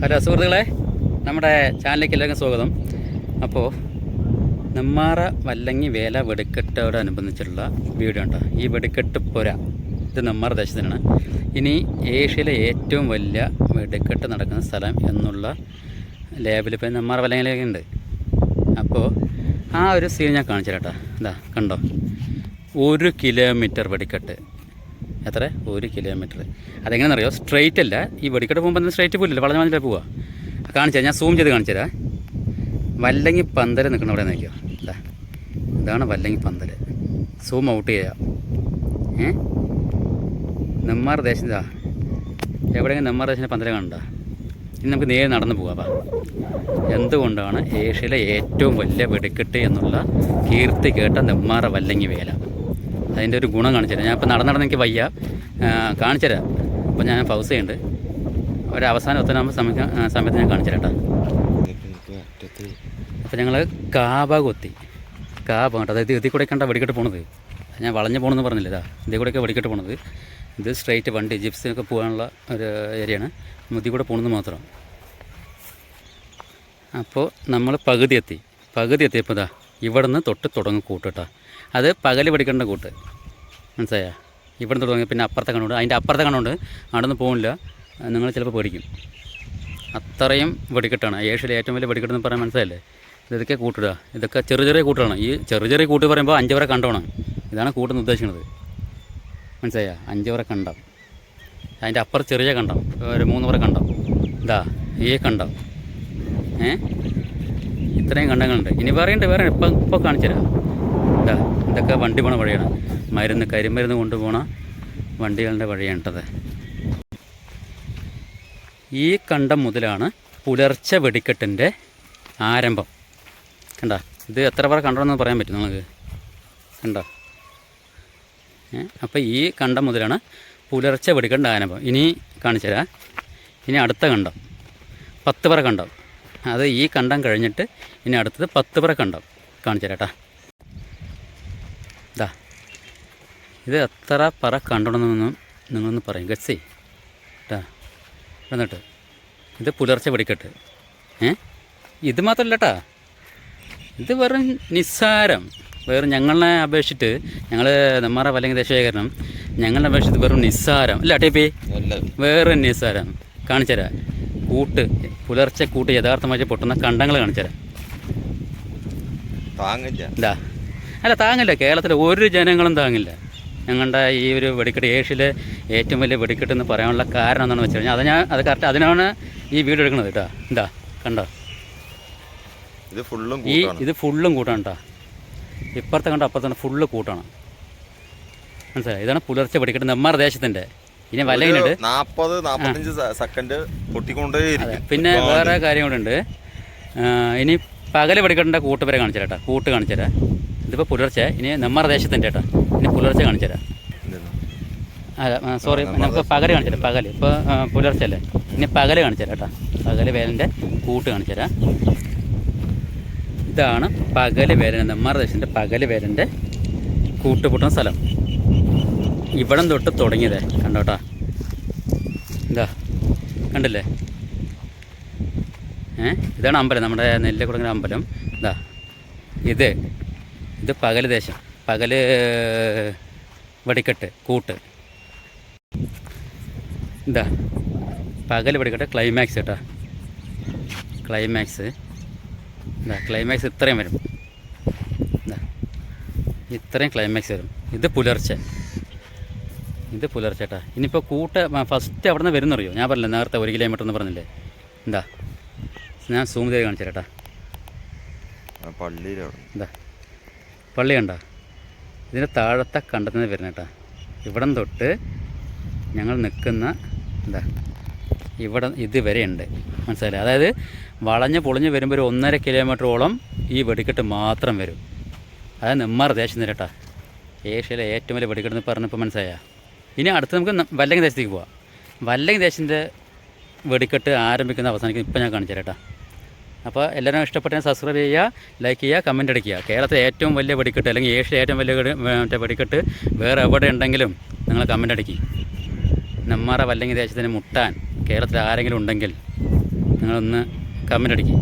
Hello സുഹൃത്തുക്കളെ. നമ്മുടെ ചാനലിലേക്ക് എല്ലാവർക്കും സ്വാഗതം. അപ്പോൾ നെമ്മാറ വല്ലങ്ങി വേല വെടിക്കെട്ടോടനുബന്ധിച്ചുള്ള വീഡിയോ ഉണ്ടോ? ഈ വെടിക്കെട്ട് പുര. ഇത് നെമ്മാറ ദേശത്തിനാണ്. ഇനി ഏഷ്യയിലെ ഏറ്റവും വലിയ വെടിക്കെട്ട് നടക്കുന്ന സ്ഥലം എന്നുള്ള ലേബിൽ ഇപ്പോൾ നെമ്മാറ വല്ലങ്ങിലേക്ക് ഉണ്ട്. അപ്പോൾ ആ ഒരു സീൻ ഞാൻ കാണിച്ചു കേട്ടോ. ഇതാ കണ്ടോ? ഒരു കിലോമീറ്റർ വെടിക്കെട്ട്. എത്ര? ഒരു കിലോമീറ്റർ അതെങ്ങനെയാണെന്നറിയോ? സ്ട്രെയിറ്റ് അല്ല. ഈ വെടിക്കട്ട് പോകുമ്പോൾ സ്ട്രെയിറ്റ് പോലില്ല വളരെ വളഞ്ഞിട്ട് പോവുക കാണിച്ചു ഞാൻ സൂം ചെയ്ത് കാണിച്ചു തരാം. വല്ലങ്ങി പന്തൽ നിൽക്കണം അവിടെ നോക്കിയോ? അല്ലേ ഇതാണ് വല്ലങ്ങി പന്തൽ സൂം ഔട്ട് ചെയ്യുക ഏ? നെമ്മാർ ഇതാ. എവിടെയെങ്കിലും നെമ്മാർ ദേശത്തിന്റെ പന്തൽ കാണണ്ട ഇനി നമുക്ക് നേരെ നടന്നു പോകാം എന്തുകൊണ്ടാണ് ഏഷ്യയിലെ ഏറ്റവും വലിയ വെടിക്കെട്ട് എന്നുള്ള കീർത്തി കേട്ട നെമ്മാറ വല്ലങ്ങി വേല? അതിന്റെ ഒരു ഗുണം കാണിച്ചു തരാം. ഞാൻ ഇപ്പോൾ നടന്ന് നടന്ന് എനിക്ക് വയ്യ. കാണിച്ചു തരാം. അപ്പോൾ ഞാൻ പൗസ് ചെയ്യുന്നുണ്ട്. ഒരു അവസാനം ഒത്തനാകുമ്പോൾ സമയത്ത് സമയത്ത് ഞാൻ കാണിച്ചു തരാം അപ്പോൾ ഞങ്ങൾ കാബ കൊത്തി. കാബ കേട്ടോ അതായത് ഇതിൽ കൂടെ കണ്ട വെടിക്കെട്ട് പോണത്. ഞാൻ വളഞ്ഞു പോകണമെന്ന് പറഞ്ഞില്ല ഇതാ. ഇതിൽ കൂടെയൊക്കെ വെടിക്കെട്ട് പോണത്. ഇത് സ്ട്രൈറ്റ് വണ്ടി ജിപ്സിനൊക്കെ പോകാനുള്ള ഒരു ഏരിയയാണ്. ഇതിൽ കൂടെ പോകണമെന്ന് മാത്രം. അപ്പോൾ നമ്മൾ പകുതി എത്തി. പകുതി എത്തിയപ്പോൾ ഇതാ ഇവിടെ നിന്ന് തൊട്ട് തുടങ്ങും കൂട്ട് കേട്ടോ. അത് പകൽ പിടിക്കേണ്ട കൂട്ട്. മനസ്സിലായ? ഇവിടുന്ന് തുടങ്ങി പിന്നെ അപ്പുറത്തെ കണ്ണുണ്ട്. അതിന്റെ അപ്പുറത്തെ കണ്ണുണ്ട്. അവിടെ നിന്ന് പോകില്ല നിങ്ങൾ ചിലപ്പോൾ പേടിക്കും. അത്രയും വെടിക്കെട്ടാണ്. ഏഷ്യയിലെ ഏറ്റവും വലിയ വെടിക്കെട്ടെന്ന് പറയാൻ മനസ്സിലല്ലേ ഇതൊക്കെ കൂട്ടിടുക. ഇതൊക്കെ ചെറിയ ചെറിയ കൂട്ടുകളാണ്. ഈ ചെറിയ ചെറിയ കൂട്ട് പറയുമ്പോൾ അഞ്ച് വരെ കണ്ടോണം. ഇതാണ് കൂട്ടെന്ന് ഉദ്ദേശിക്കുന്നത് മനസ്സിലായ? അഞ്ച് വരെ കണ്ടം. അതിന്റെ അപ്പുറം ചെറിയ കണ്ടം. ഒരു മൂന്ന് വരെ കണ്ടം. ഇതാ ഈ കണ്ടം. ഏ? ഇത്രയും കണ്ടങ്ങളുണ്ട്. ഇനി വേറെയുണ്ട് വേറെ ഇപ്പം ഇപ്പോൾ കാണിച്ചു തരാം. ഇതാ ഇതൊക്കെ വണ്ടി പോണ വഴിയാണ്. മരുന്ന് കരിമരുന്ന് കൊണ്ടുപോണ വണ്ടികളുടെ വഴിയാണിട്ടത് ഈ കണ്ടം മുതലാണ് പുലർച്ചെ വെടിക്കെട്ടിന്റെ ആരംഭം. കണ്ട ഇത് എത്ര പേർ കണ്ടോന്ന് പറയാൻ പറ്റും നമുക്ക് കണ്ടോ. അപ്പോൾ ഈ കണ്ടം മുതലാണ് പുലർച്ചെ വെടിക്കെട്ടിന്റെ ആരംഭം. ഇനി കാണിച്ചു തരാം. ഇനി അടുത്ത കണ്ടം. പത്ത് പേർ കണ്ടം. അത് ഈ കണ്ടം കഴിഞ്ഞിട്ട് ഇനി അടുത്തത് പത്ത് പറ കണ്ടം കാണിച്ചു തരാം ഇതാ ഇത് എത്ര പറ കണ്ടണമെന്നൊന്നും നിങ്ങളൊന്ന് പറയും ഗസ്സേ കേട്ടാ എന്നിട്ട് ഇത് പുലർച്ചെ വെടിക്കെട്ട്. ഏ? ഇത് മാത്രമല്ല കേട്ടാ ഇത് വെറും നിസ്സാരം. വേറെ ഞങ്ങളെ അപേക്ഷിച്ചിട്ട് ഞങ്ങൾ നെമ്മാറ വല്ലെങ്കിൽ ദേശീയകരണം ഞങ്ങളെ അപേക്ഷിച്ചിട്ട് വെറും നിസ്സാരം. അല്ല ടേപ്പി വേറെ നിസ്സാരം. കാണിച്ചുതരാം കൂട്ട് പുലർച്ചെ കൂട്ട് യഥാർത്ഥമായി പൊട്ടുന്ന കണ്ടങ്ങൾ കാണിച്ചുതരാം താങ്ങില്ല. അല്ല താങ്ങില്ല. കേരളത്തിലെ ഒരു ജനങ്ങളും താങ്ങില്ല. ഞങ്ങളുടെ ഈ ഒരു വെടിക്കെട്ട് ഏഷ്യയിലെ ഏറ്റവും വലിയ വെടിക്കെട്ട് എന്ന് പറയാനുള്ള കാരണം എന്താണെന്ന് വെച്ച് കഴിഞ്ഞാൽ അത് ഞാൻ അത് കറക്റ്റ് അതിനാണ് ഈ വീഡിയോ എടുക്കുന്നത് കേട്ടോ. എന്താ കണ്ടോ? ഇത് ഫുള്ളും ഈ ഇത് ഫുള്ളും കൂട്ടാണ് കേട്ടോ. ഇപ്പുറത്തെ കണ്ട അപ്പുറത്തെ ഫുള്ള് കൂട്ടാണ്. മനസ്സിലായി? ഇതാണ് പുലർച്ചെ വെടിക്കെട്ട്. നെമ്മാർ ദേശത്തിന്റെ ഇനി വല്ലങ്ങിനുണ്ട് നാപ്പത് നാപ്പത്തഞ്ച് സെക്കൻഡ് പൊട്ടിക്കൊണ്ടേ പിന്നെ വേറെ കാര്യം കൂടെ ഉണ്ട് ഇനി പകൽ പഠിക്കേണ്ട കൂട്ട് വരെ കാണിച്ചു ചേട്ടാ കൂട്ട്. കാണിച്ചു തരാം. ഇതിപ്പോൾ പുലർച്ചെ ഇനി നെമ്മാർ ദേശത്തിന്റെ ചേട്ടാ ഇനി പുലർച്ചെ കാണിച്ചു തരാം. അല്ല സോറി നമുക്ക് പകൽ കാണിച്ചു തരാം. പകൽ. ഇപ്പോൾ പുലർച്ചെ അല്ലേ? ഇനി പകൽ കാണിച്ചു തരാം കേട്ടോ. പകൽ വേലന്റെ കൂട്ട് കാണിച്ചു തരാം. ഇതാണ് പകൽ വേലൻ നെമ്മാർ ദേശത്തിന്റെ പകൽ വേലന്റെ കൂട്ട് പൊട്ടുന്ന സ്ഥലം. ഇവിടം തൊട്ട് തുടങ്ങിയതേ. കണ്ടോട്ടാ. എന്താ കണ്ടില്ലേ? ഏ? ഇതാണ് അമ്പലം. നമ്മുടെ നെല്ലിക്കുടങ്ങര അമ്പലം. ഇതാ. ഇത്. ഇത് പകൽ ദേശം. പകൽ വെടിക്കെട്ട് കൂട്ട്. എന്താ പകൽ വെടിക്കെട്ട് ക്ലൈമാക്സ് കേട്ടോ ക്ലൈമാക്സ് എന്താ ക്ലൈമാക്സ് ഇത്രയും വരും. എന്താ ഇത്രയും ക്ലൈമാക്സ് വരും. ഇത് പുലർച്ചെ. ഇത് പുലർച്ചേട്ടാ ഇനിയിപ്പോൾ കൂട്ട ഫസ്റ്റ് അവിടെ നിന്ന് വരുന്നറിയോ? ഞാൻ പറഞ്ഞില്ല നേരത്തെ ഒരു കിലോമീറ്റർ എന്ന് പറഞ്ഞില്ലേ? എന്താ? ഞാൻ സൂം ചെയ്ത് കാണിച്ചു ചേട്ടാ എന്താ? പള്ളി കണ്ടോ? ഇതിന്റെ താഴത്തെ കണ്ടത്തിൽ നിന്ന് വരുന്ന കേട്ടാ ഇവിടം തൊട്ട് ഞങ്ങൾ നിൽക്കുന്ന എന്താ? ഇവിടെ ഇതുവരെ ഉണ്ട്. മനസ്സിലായില്ലേ? അതായത് വളഞ്ഞ് പൊളിഞ്ഞ് വരുമ്പോൾ ഒരു ഒന്നര കിലോമീറ്ററോളം ഈ വെടിക്കെട്ട് മാത്രം വരും. അതായത് നെമ്മാർ ദേശം നിരട്ടാ ഏഷ്യയിലെ ഏറ്റവും വലിയ വെടിക്കെട്ട് എന്ന് പറഞ്ഞപ്പോൾ മനസ്സിലായ? ഇനി അടുത്ത് നമുക്ക് വല്ലങ്ങി ദേശത്തേക്ക് പോവാം. വല്ലങ്ങി ദേശത്തിന്റെ വെടിക്കെട്ട് ആരംഭിക്കുന്ന അവസാനിക്കും ഇപ്പം ഞാൻ കാണിച്ചു തരാം കേട്ടോ. അപ്പോൾ എല്ലാവരും ഇഷ്ടപ്പെട്ടാൽ സബ്സ്ക്രൈബ് ചെയ്യുക ലൈക്ക് ചെയ്യുക കമന്റ് അടിക്കുക. കേരളത്തിലെ ഏറ്റവും വലിയ വെടിക്കെട്ട് അല്ലെങ്കിൽ ഏഷ്യയിലെ ഏറ്റവും വലിയ മറ്റേ വെടിക്കെട്ട് വേറെ എവിടെ ഉണ്ടെങ്കിലും നിങ്ങൾ കമന്റ് അടിക്കുക നെമ്മാറ വല്ലങ്ങി ദേശത്തിന് മുട്ടാൻ കേരളത്തിൽ ആരെങ്കിലും ഉണ്ടെങ്കിൽ നിങ്ങളൊന്ന് കമന്റ് അടിക്കുക